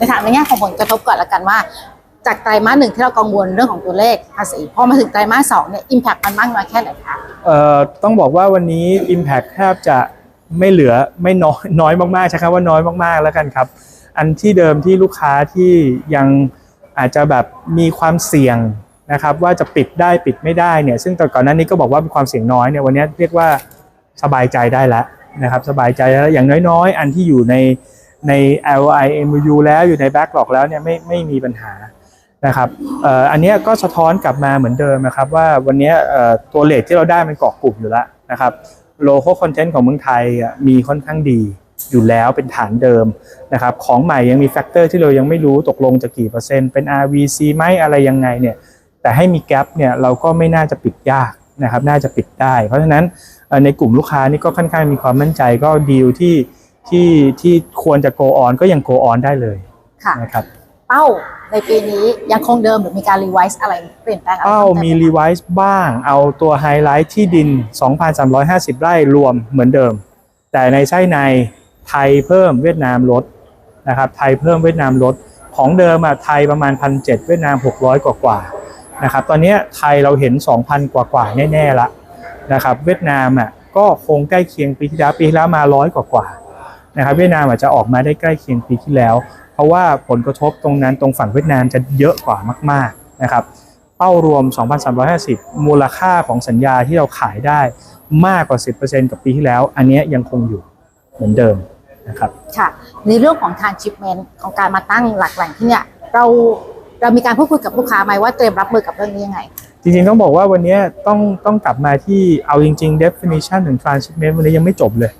ในฐานในแง่ของผลกระทบก่อนละกันว่า จากไตรมาสหนึ่งที่เรากังวลเรื่องของตัวเลขภาษีพอมาถึงไตรมาสสองเนี่ยอิมแพคมันมากน้อยแค่ไหนคะเอ่อต้องบอกว่าวันนี้ Impact แทบจะไม่เหลือไม่น้อยน้อยมากๆใช่ครับว่าน้อยมากๆแล้วกันครับ อันที่เดิมที่ลูกค้าที่ยังอาจจะแบบมีความเสี่ยงนะครับว่าจะปิดได้ปิดไม่ได้เนี่ยซึ่งแต่ก่อนหน้านี้ก็บอกว่าเป็นความเสี่ยงน้อยเนี่ยวันนี้เรียกว่าสบายใจได้แล้วนะครับสบายใจแล้วอย่างน้อยๆ อันที่อยู่ใน ใน LI MU แล้วอยู่ใน Backlog แล้วเนี่ยไม่ไม่มีปัญหานะครับอันนี้ก็สะท้อนกลับมาเหมือนเดิมนะครับ ว่าวันนี้ตัวเลทที่เราได้มันเกาะกลุ่มอยู่แล้วนะครับโลโก้คอนเทนต์ของเมืองไทยมีค่อนข้างดีอยู่แล้วเป็นฐานเดิมนะครับของใหม่ยังมีแฟกเตอร์ที่เรายังไม่รู้ตกลงจะกี่เปอร์เซ็นต์เป็น RVC ไหมอะไรยังไงเนี่ยแต่ให้มีแกลบเนี่ยเราก็ไม่น่าจะปิดยากนะครับน่าจะปิดได้ เพราะฉะนั้นในกลุ่มลูกค้านี่ก็ค่อนข้างมีความมั่นใจก็ดีลที่ ที่ที่ควรจะ go on ก็ยัง go on ได้เลยค่ะ นะครับ เป้าในปีนี้ยังคงเดิมหรือมีการรีไวซ์อะไรเปลี่ยนแปลงอะไรเป้าพิ่ติมีรีไวซ์บ้าง เอาตัวไฮไลท์ที่ดิน 2,350 ไร่รวมเหมือนเดิม แต่ในไส้ในไทยเพิ่มเวียดนามลดนะครับ ไทยเพิ่มเวียดนามลด ของเดิมอะไทยประมาณ 1,700 เวียดนาม 600 กว่ากว่าๆนะครับ ตอนเนี้ยไทยเราเห็น 2,000 กว่ากว่าๆแน่ๆละนะครับ เวียดนามอะก็คงใกล้เคียงปีที่แล้วปีที่แล้วมาร้อยกว่ากว่าๆ นะครับเวียดนามอาจจะออกมาได้ใกล้เคียงปีที่แล้ว เพราะว่าผลกระทบตรงนั้นตรงฝั่งเวียดนามจะเยอะกว่ามากๆนะครับเป้ารวม 2,350 มูลค่าของสัญญาที่เราขายได้มากกว่า 10%กับปีที่แล้ว อันเนี้ยยังคงอยู่เหมือนเดิมนะครับค่ะในเรื่องของทางชิปเมนต์ของการมาตั้งหลักแหล่งที่เนี่ยเราเรามีการพูดคุยกับลูกค้าไหมว่าเตรียมรับมือกับเรื่องนี้ยังไง จริงๆต้องบอกว่าวันเนี้ยต้องต้องกลับมาที่เอาจริง ๆ definition ถึง transshipment วันนี้ยังไม่จบเลย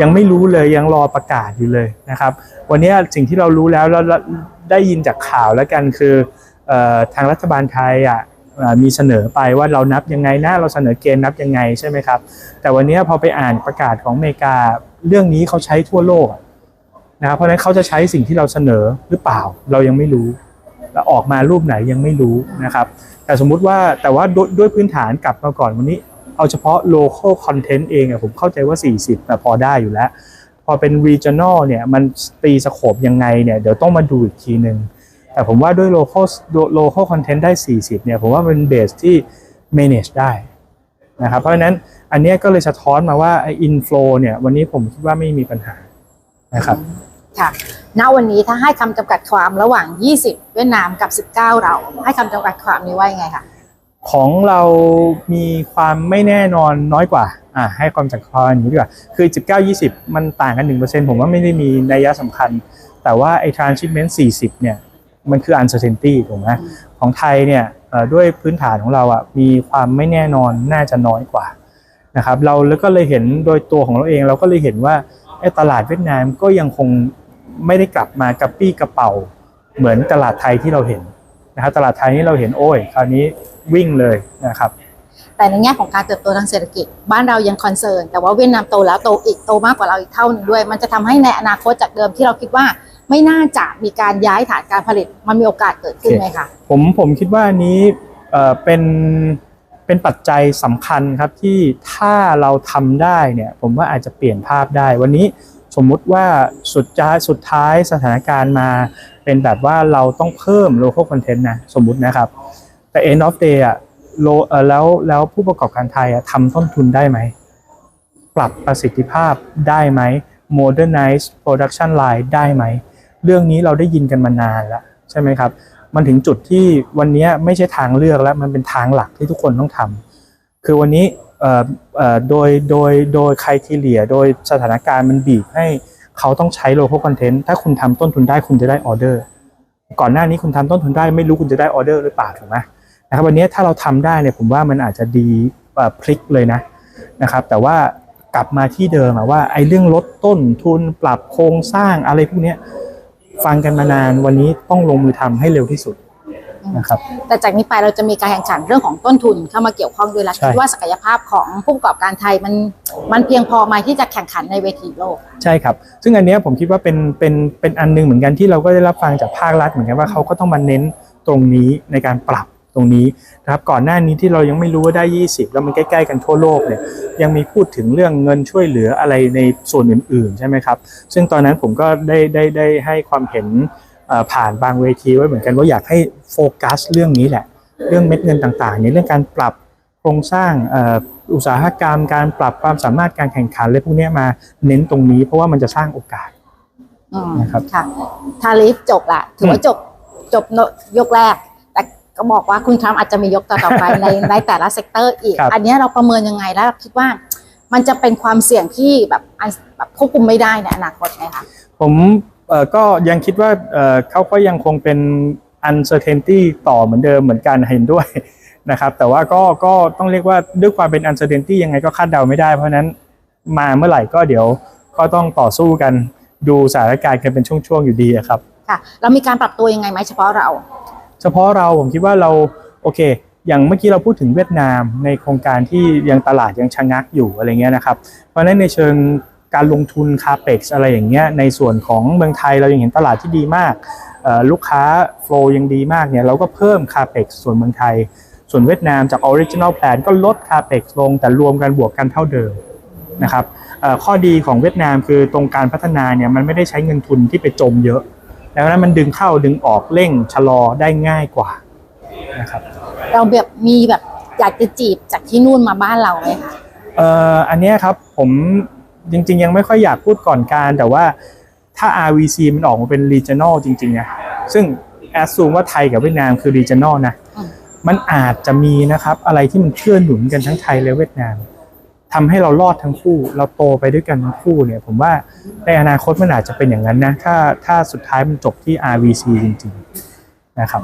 ยังไม่รู้เลยยังรอประกาศอยู่เลยนะครับ วันนี้สิ่งที่เรารู้แล้วแล้วแล้วได้ยินจากข่าวแล้วกันคืออทางรัฐบาลไทยอะมีเสนอไปว่าเรานับยังไงนะเราเสนอเกณฑ์นับยังไงใช่ไหมครับ แต่วันนี้พอไปอ่านประกาศของอเมริกาเรื่องนี้เขาใช้ทั่วโลกนะครับเพราะฉะนั้นเขาจะใช้สิ่งที่เราเสนอหรือเปล่าเรายังไม่รู้แล้วออกมารูปไหนยังไม่รู้นะครับ แต่สมมุติว่าแต่ว่าด้วยด้วยพื้นฐานกลับมาก่อนวันนี้ เอาเฉพาะ local content เองอะผมเข้าใจว่า 40นะพอได้อยู่แล้ว พอเป็น regional เนี่ยมันตีสโคบยังไงเนี่ยเดี๋ยวต้องมาดูอีกทีหนึ่งแต่ผมว่าด้วย local local content ได้ 40เนี่ยผมว่าเป็นเบสที่ manage ได้นะครับเพราะฉะนั้นอันนี้ก็เลยสะท้อนมาว่าไอ้ inflow เนี่ยวันนี้ผมคิดว่าไม่มีปัญหานะครับค่ะณวันนี้ถ้าให้คำจำกัดความระหว่าง 20 เวียดนามกับ 19 เรา ให้คำจำกัดความนี้ว่ายังไงคะ ของเรามีความไม่แน่นอนน้อยกว่าอ่าให้ความจัดความอย่างนี้ดีกว่าคือ 19 20 มันต่างกัน 1%ผมว่าไม่ได้มีนัยสำคัญ แต่ว่าไอ้ transshipment 40 เนี่ย มันคือ uncertainty ถูกไหมของไทยเนี่ยด้วยพื้นฐานของเราอะมีความไม่แน่นอนน่าจะน้อยกว่านะครับเราแล้วก็เลยเห็นโดยตัวของเราเองเราก็เลยเห็นว่าไอ้ตลาดเวียดนามก็ยังคงไม่ได้กลับมากระปี้กระเป๋าเหมือนตลาดไทยที่เราเห็น นะครับตลาดไทยนี่เราเห็นโอ้ยคราวนี้วิ่งเลยนะครับแต่ในแง่ของการเติบโตทางเศรษฐกิจ บ้านเรายังคอนเซิร์นแต่ว่าเวียดนามโตแล้วโตอีกโตมากกว่าเราอีกเท่าหนึงด้วย มันจะทำให้ในอนาคตจากเดิมที่เราคิดว่าไม่น่าจะมีการย้ายฐานการผลิตมันมีโอกาสเกิดขึ้นไหมคะผมผมคิดว่าอันนี้เอ่อเป็นเป็นปัจจัยสำคัญครับที่ถ้าเราทำได้เนี่ยผมว่าอาจจะเปลี่ยนภาพได้วันนี้ สมมุติว่าสุดท้ายสุดท้ายสถานการณ์มาเป็นแบบว่าเราต้องเพิ่ม local content นะสมมุตินะครับ แต่ end of day อะโลเอ่อแล้วแล้วผู้ประกอบการไทยอะทำต้นทุนได้ไหม ปรับประสิทธิภาพได้ไหม modernize production line ได้ไหม เรื่องนี้เราได้ยินกันมานานแล้วใช่ไหมครับ มันถึงจุดที่วันนี้ไม่ใช่ทางเลือกแล้วมันเป็นทางหลักที่ทุกคนต้องทำคือวันนี้ โดยโดยโดยใครทีเหลียโดยสถานการณ์มันบีบให้เขาต้องใช้ local content ถ้าคุณทำต้นทุนได้คุณจะได้ออเดอร์ ก่อนหน้านี้คุณทำต้นทุนได้ไม่รู้คุณจะได้ออเดอร์หรือเปล่าถูกไหมนะครับวันนี้ถ้าเราทำได้เนี่ยผมว่ามันอาจจะดีพลิกเลยนะนะครับ แต่ว่ากลับมาที่เดิมว่าไอ้เรื่องลดต้นทุนปรับโครงสร้างอะไรพวกนี้ฟังกันมานานวันนี้ต้องลงมือทำให้เร็วที่สุด นะครับ แต่จากนี้ไปเราจะมีการแข่งขันเรื่องของต้นทุนเข้ามาเกี่ยวข้องด้วยและใช่ คิดว่าศักยภาพของผู้ประกอบการไทยมันมันเพียงพอไหมที่จะแข่งขันในเวทีโลก ใช่ครับ ซึ่งอันเนี้ยผมคิดว่าเป็นเป็นเป็นอันหนึงเหมือนกันที่เราก็ได้รับฟังจากภาครัฐเหมือนกันว่าเขาก็ต้องมาเน้นตรงนี้ในการปรับตรงนี้นะครับก่อนหน้านี้ที่เรายังไม่รู้ว่าได้ 20 แล้วมันใกล้ๆกันทั่วโลกเนี่ยยังมีพูดถึงเรื่องเงินช่วยเหลืออะไรในส่วนอื่นๆใช่ไหมครับ ซึ่งตอนนั้นผมก็ได้ได้ได้ให้ความเห็นเอ่อ ผ่านบางเวทีไว้เหมือนกันว่าอยากให้โฟกัสเรื่องนี้แหละ เรื่องเม็ดเงินต่างๆในเรื่องการปรับโครงสร้างเอ่ออุตสาหกรรม การปรับความสามารถการแข่งขันอะไรพวกเนี้ยมาเน้นตรงนี้เพราะว่ามันจะสร้างโอกาสอืมนะครับค่ะทาริฟจบละถือว่าจบจบยกแรก แต่ก็บอกว่าคุณทรัมป์อาจจะมียกต่อๆไปในในแต่ละเซกเตอร์อีกครับอันเนี้ยเราประเมินยังไงแล้วเราคิดว่ามันจะเป็นความเสี่ยงที่แบบอันแบบควบคุมไม่ได้ในอนาคตไหมคะผมเอ่อ ก็ยังคิดว่าเอ่อเขาก็ยังคงเป็น uncertainty ต่อเหมือนเดิมเหมือนกันเห็นด้วยนะครับ แต่ว่าก็ก็ต้องเรียกว่าด้วยความเป็น uncertainty ยังไงก็คาดเดาไม่ได้ เพราะฉะนั้นมาเมื่อไหร่ก็เดี๋ยวก็ต้องต่อสู้กันดูสถานการณ์กันเป็นช่วงๆอยู่ดีอะครับค่ะเรามีการปรับตัวยังไงไหมเฉพาะเรา เฉพาะเราผมคิดว่าเราโอเค อย่างเมื่อกี้เราพูดถึงเวียดนามในโครงการที่ยังตลาดยังชะงักอยู่อะไรเงี้ยนะครับ เพราะฉะนั้นในเชิง การลงทุนคาเปกอะไรอย่างเงี้ยในส่วนของเมืองไทยเรายังเห็นตลาดที่ดีมากเอ่อลูกค้าโฟลยังดีมากเนี่ยเราก็เพิ่มคาเปกส่วนเมืองไทย ส่วนเวียดนามจาก Original Plan ก็ลดคาเปกลงแต่รวมกันบวกกันเท่าเดิมนะครับเอ่อข้อดีของเวียดนามคือตรงการพัฒนาเนี่ยมันไม่ได้ใช้เงินทุนที่ไปจมเยอะดังนั้นมันดึงเข้าดึงออกเร่งชะลอได้ง่ายกว่านะครับเราแบบมีแบบอยากจะจีบจากที่นู่นมาบ้านเราไหมคะเอ่ออันเนี้ยครับผม จริง ๆ ยังไม่ค่อยอยากพูดก่อนการ แต่ว่าถ้า RVC มันออกมาเป็น regional จริงๆนะซึ่งแอดซูมว่าไทยกับเวียดนามคือ regional นะ มันอาจจะมีนะครับ อะไรที่มันเชื่อหนุนกันทั้งไทยและเวียดนามทำให้เรารอดทั้งคู่ เราโตไปด้วยกันทั้งคู่เนี่ย ผมว่าในอนาคตมันอาจจะเป็นอย่างนั้นนะ ถ้าถ้าสุดท้ายมันจบที่ RVC จริง ๆ นะครับ